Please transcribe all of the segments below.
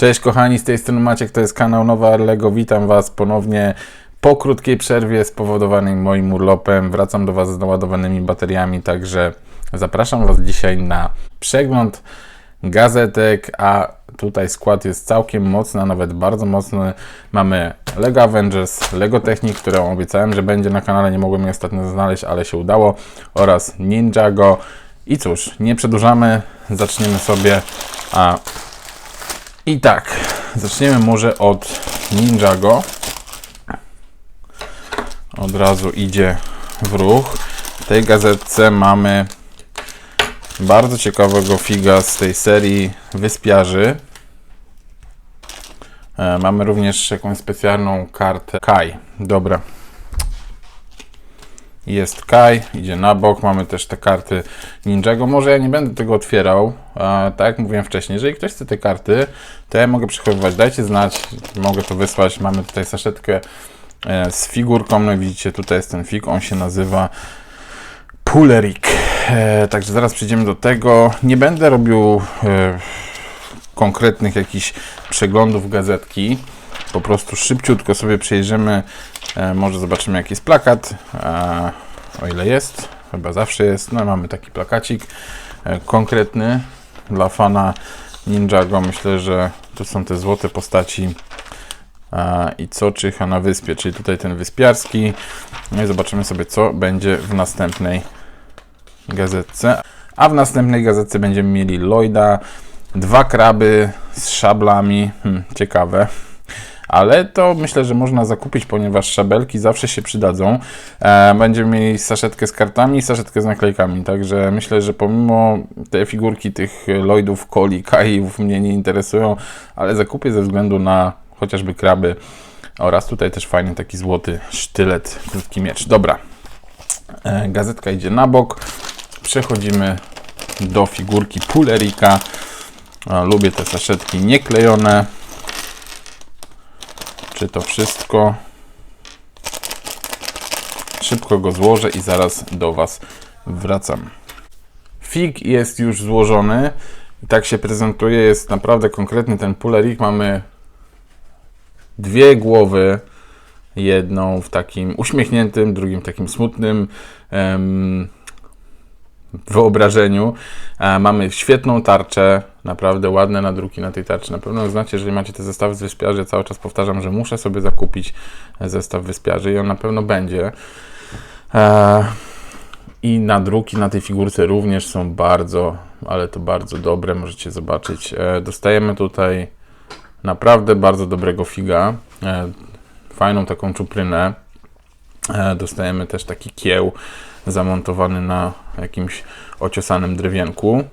Cześć kochani, z tej strony Maciek, to jest kanał Nowa Lego. Witam Was ponownie po krótkiej przerwie spowodowanej moim urlopem. Wracam do Was z naładowanymi bateriami, także zapraszam Was dzisiaj na przegląd gazetek, a tutaj skład jest całkiem mocny, a nawet bardzo mocny. Mamy Lego Avengers, Lego Technik, którą obiecałem, że będzie na kanale, nie mogłem jej ostatnio znaleźć, ale się udało, oraz Ninjago. I cóż, nie przedłużamy, zaczniemy sobie a i tak, zaczniemy może od Ninjago. Od razu idzie w ruch. W tej gazetce mamy bardzo ciekawego figa z tej serii Wyspiarzy. E, mamy również jakąś specjalną kartę Kai. Dobra. Jest Kai, idzie na bok. Mamy też te karty Ninjago. Może ja nie będę tego otwierał. Tak jak mówiłem wcześniej, jeżeli ktoś chce te karty, to ja mogę przechowywać. Dajcie znać, mogę to wysłać. Mamy tutaj saszetkę e, z figurką. No widzicie, tutaj jest ten fig. On się nazywa Pulerik. E, także zaraz przejdziemy do tego. Nie będę robił e, konkretnych jakichś przeglądów gazetki. Po prostu szybciutko sobie przejrzymy. E, może zobaczymy jaki jest plakat. E, o ile jest. Chyba zawsze jest. No mamy taki plakacik e, konkretny dla fana Ninjago. Myślę, że to są te złote postaci i co czyha na wyspie, czyli tutaj ten wyspiarski. No i zobaczymy sobie, co będzie w następnej gazetce. A w następnej gazetce będziemy mieli Lloyda, dwa kraby z szablami. Hmm, ciekawe. Ale to myślę, że można zakupić, ponieważ szabelki zawsze się przydadzą. E, będziemy mieli saszetkę z kartami i saszetkę z naklejkami. Także myślę, że pomimo te figurki tych Lloydów, Coli, Kaiów mnie nie interesują, ale zakupię ze względu na chociażby kraby oraz tutaj też fajny taki złoty sztylet, krótki miecz. Dobra, e, gazetka idzie na bok. Przechodzimy do figurki Pulerika. E, Lubię te saszetki nieklejone. Czy to wszystko? Szybko go złożę i zaraz do Was wracam. Fig jest już złożony. Tak się prezentuje. Jest naprawdę konkretny ten pulerik. Mamy dwie głowy. Jedną w takim uśmiechniętym, drugim takim smutnym em, wyobrażeniu. E, mamy świetną tarczę, naprawdę ładne nadruki na tej tarczy. Na pewno znacie, jeżeli macie te zestawy z wyspiarzy. Cały czas powtarzam, że muszę sobie zakupić zestaw wyspiarzy i on na pewno będzie. E, I nadruki na tej figurce również są bardzo, ale to bardzo dobre, możecie zobaczyć. E, dostajemy tutaj naprawdę bardzo dobrego figa. E, fajną taką czuprynę. E, dostajemy też taki kieł zamontowany na jakimś ociosanym drewienku.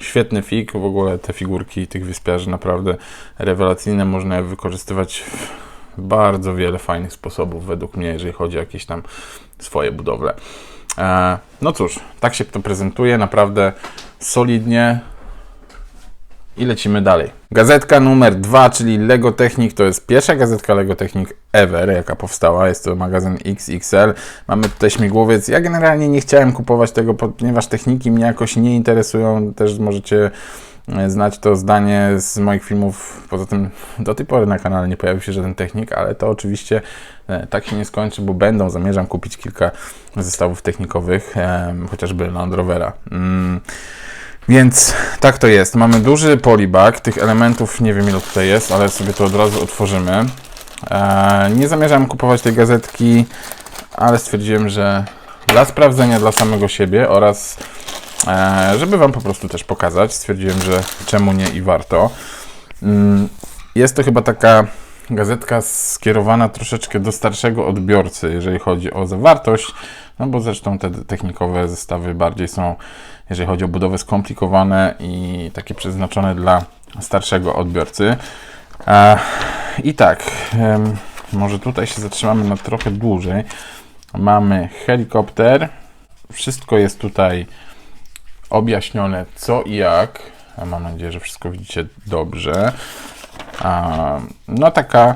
Świetny fig, w ogóle te figurki tych wyspiarzy naprawdę rewelacyjne. Można je wykorzystywać w bardzo wiele fajnych sposobów, według mnie, jeżeli chodzi o jakieś tam swoje budowle. E, no cóż, tak się to prezentuje, naprawdę solidnie. I lecimy dalej. Gazetka numer 2, czyli Lego Technik, to jest pierwsza gazetka Lego Technik ever, jaka powstała. Jest to magazyn XXL. Mamy tutaj śmigłowiec. Ja generalnie nie chciałem kupować tego, ponieważ techniki mnie jakoś nie interesują. Też możecie e, znać to zdanie z moich filmów. Poza tym do tej pory na kanale nie pojawił się żaden technik, ale to oczywiście e, tak się nie skończy, bo będą, zamierzam kupić kilka zestawów technikowych, e, chociażby Land Rovera. Mm. Więc tak to jest. Mamy duży polibag. Tych elementów nie wiem ile tutaj jest, ale sobie to od razu otworzymy. Eee, nie zamierzam kupować tej gazetki, ale stwierdziłem, że dla sprawdzenia dla samego siebie oraz e, żeby Wam po prostu też pokazać, stwierdziłem, że czemu nie i warto. Mm, jest to chyba taka gazetka skierowana troszeczkę do starszego odbiorcy, jeżeli chodzi o zawartość, no bo zresztą te technikowe zestawy bardziej są, jeżeli chodzi o budowę, skomplikowane i takie przeznaczone dla starszego odbiorcy. I tak, może tutaj się zatrzymamy na trochę dłużej. Mamy helikopter. Wszystko jest tutaj objaśnione co i jak. Mam nadzieję, że wszystko widzicie dobrze. No taka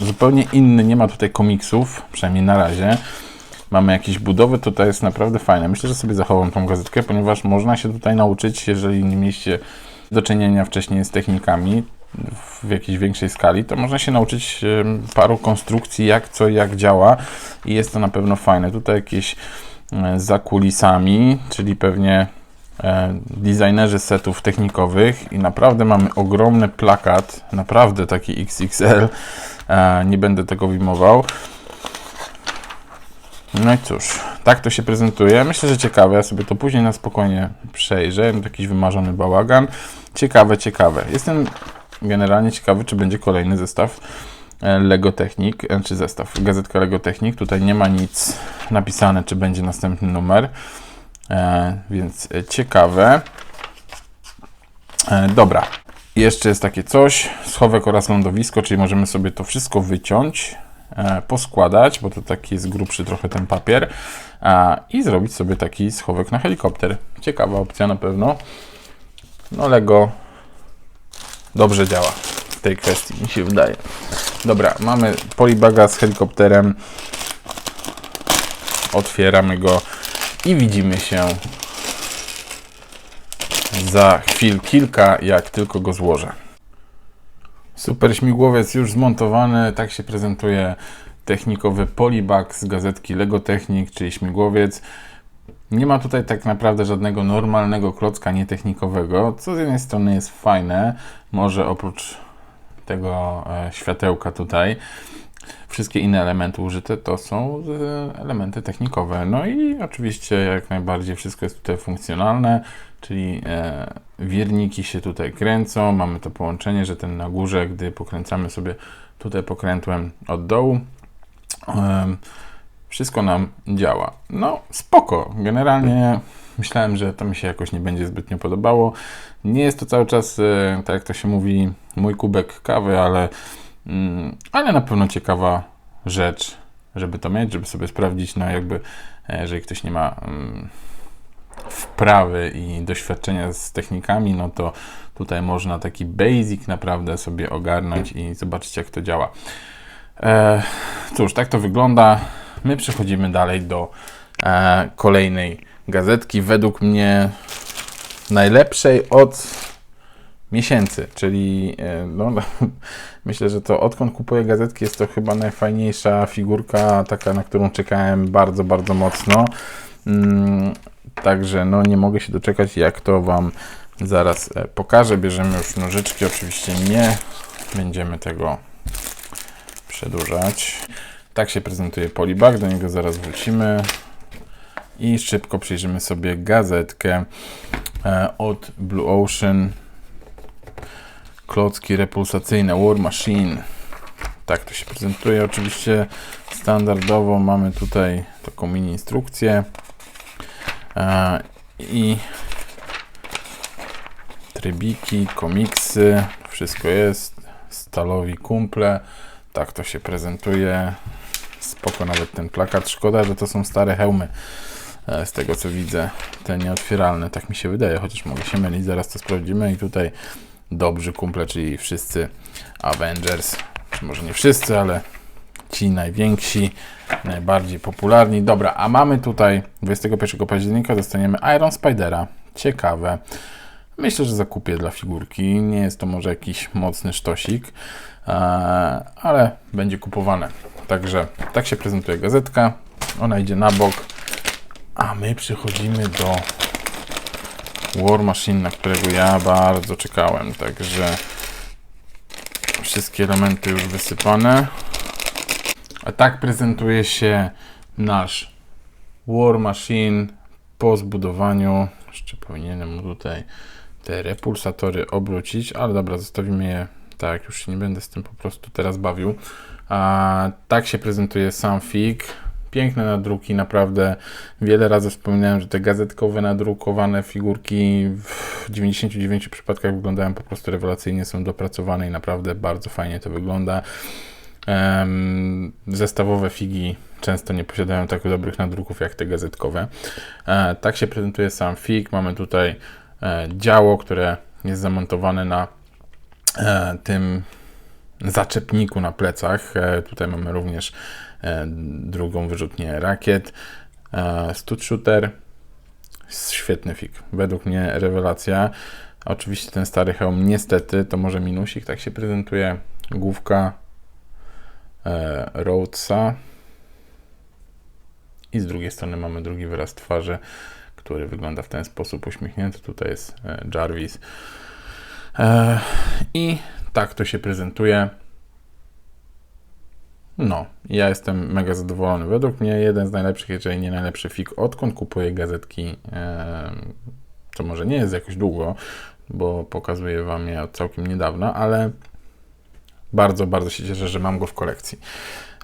zupełnie inny, nie ma tutaj komiksów, przynajmniej na razie. Mamy jakieś budowy, to jest naprawdę fajne. Myślę, że sobie zachowam tą gazetkę, ponieważ można się tutaj nauczyć, jeżeli nie mieliście do czynienia wcześniej z technikami, w jakiejś większej skali, to można się nauczyć paru konstrukcji, jak co, jak działa i jest to na pewno fajne. Tutaj jakieś e, za kulisami, czyli pewnie designerzy setów technikowych i naprawdę mamy ogromny plakat, naprawdę taki XXL, e, nie będę tego wyjmował. No i cóż, tak to się prezentuje. Myślę, że ciekawe. Ja sobie to później na spokojnie przejrzę. Jakiś wymarzony bałagan. Ciekawe, ciekawe. Jestem generalnie ciekawy, czy będzie kolejny zestaw e, Lego Technik, e, czy zestaw, gazetka Lego Technik. Tutaj nie ma nic napisane, czy będzie następny numer, e, więc e, ciekawe. E, dobra, jeszcze jest takie coś, schowek oraz lądowisko, czyli możemy sobie to wszystko wyciąć, e, poskładać, bo to taki jest grubszy trochę ten papier i zrobić sobie taki schowek na helikopter. Ciekawa opcja na pewno. No Lego dobrze działa w tej kwestii, mi się wydaje. Dobra, mamy polibaga z helikopterem. Otwieramy go i widzimy się za chwil kilka, jak tylko go złożę. Super śmigłowiec już zmontowany, tak się prezentuje technikowy polibag z gazetki Lego Technik, czyli śmigłowiec. Nie ma tutaj tak naprawdę żadnego normalnego klocka nietechnikowego, co z jednej strony jest fajne, może oprócz tego e, światełka tutaj, wszystkie inne elementy użyte to są e, elementy technikowe. No i oczywiście jak najbardziej wszystko jest tutaj funkcjonalne, czyli e, wierniki się tutaj kręcą, mamy to połączenie, że ten na górze, gdy pokręcamy sobie tutaj pokrętłem od dołu, em, wszystko nam działa. No, spoko. Generalnie myślałem, że to mi się jakoś nie będzie zbytnio podobało. Nie jest to cały czas, e, tak jak to się mówi, mój kubek kawy, ale, ale na pewno ciekawa rzecz, żeby to mieć, żeby sobie sprawdzić, no jakby, e, jeżeli ktoś nie ma mm, wprawy i doświadczenia z technikami, no to tutaj można taki basic naprawdę sobie ogarnąć i zobaczyć, jak to działa. E, cóż, tak to wygląda. My przechodzimy dalej do e, kolejnej gazetki. Według mnie najlepszej od miesięcy, czyli e, no, myślę, że to odkąd kupuję gazetki jest to chyba najfajniejsza figurka, taka na którą czekałem bardzo, bardzo mocno. Mm, Także no nie mogę się doczekać, jak to Wam zaraz e, pokażę. Bierzemy już nożyczki, oczywiście nie będziemy tego przedłużać. Tak się prezentuje polibag, do niego zaraz wrócimy. I szybko przyjrzymy sobie gazetkę e, od Blue Ocean. Klocki repulsacyjne War Machine. Tak to się prezentuje. Oczywiście standardowo mamy tutaj taką mini instrukcję. E, I trybiki, komiksy, wszystko jest. Stalowi kumple. Tak to się prezentuje. Spoko nawet ten plakat. Szkoda, że to są stare hełmy. e, Z tego co widzę, te nieotwieralne, tak mi się wydaje, chociaż mogę się mylić, zaraz to sprawdzimy. I tutaj dobrzy kumple, czyli wszyscy Avengers, czy może nie wszyscy, ale ci najwięksi, najbardziej popularni. Dobra, a mamy tutaj 21 października dostaniemy Iron Spidera. Ciekawe. Myślę, że zakupię dla figurki. Nie jest to może jakiś mocny sztosik, eee, ale będzie kupowane. Także tak się prezentuje gazetka. Ona idzie na bok, a my przechodzimy do War Machine, na którego ja bardzo czekałem. Także wszystkie elementy już wysypane. A tak prezentuje się nasz War Machine po zbudowaniu. Jeszcze powinienem tutaj te repulsatory obrócić, ale dobra, zostawimy je tak, już się nie będę z tym po prostu teraz bawił. A, tak się prezentuje sam fig. Piękne nadruki, naprawdę. Wiele razy wspominałem, że te gazetkowe, nadrukowane figurki w 99 przypadkach wyglądają po prostu rewelacyjnie, są dopracowane i naprawdę bardzo fajnie to wygląda. Zestawowe figi często nie posiadają tak dobrych nadruków jak te gazetkowe. E, tak się prezentuje sam fig. Mamy tutaj e, działo, które jest zamontowane na e, tym zaczepniku na plecach. E, tutaj mamy również e, drugą wyrzutnię rakiet. E, stud shooter. Świetny fig. Według mnie rewelacja. Oczywiście ten stary hełm niestety to może minusik, tak się prezentuje. Główka Rhodesa. I z drugiej strony mamy drugi wyraz twarzy, który wygląda w ten sposób uśmiechnięty. Tutaj jest Jarvis. I tak to się prezentuje. No, ja jestem mega zadowolony. Według mnie jeden z najlepszych, jeżeli nie najlepszy fig, odkąd kupuję gazetki, co może nie jest jakoś długo, bo pokazuję Wam je od całkiem niedawna, ale bardzo, bardzo się cieszę, że mam go w kolekcji.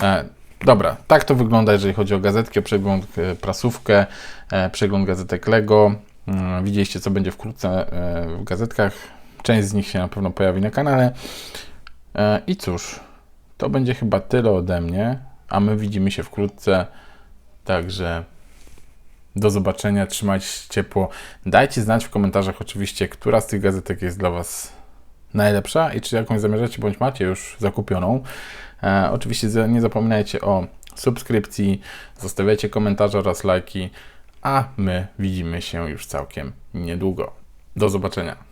E, dobra, tak to wygląda, jeżeli chodzi o gazetki, o przegląd, e, prasówkę, e, przegląd gazetek Lego. Mm, Widzieliście, co będzie wkrótce w gazetkach. Część z nich się na pewno pojawi na kanale. E, I cóż, to będzie chyba tyle ode mnie, a my widzimy się wkrótce. Także do zobaczenia, trzymajcie się ciepło. Dajcie znać w komentarzach oczywiście, która z tych gazetek jest dla Was najlepsza i czy jakąś zamierzacie bądź macie już zakupioną. E, oczywiście nie zapominajcie o subskrypcji, zostawiajcie komentarze oraz lajki, a my widzimy się już całkiem niedługo. Do zobaczenia.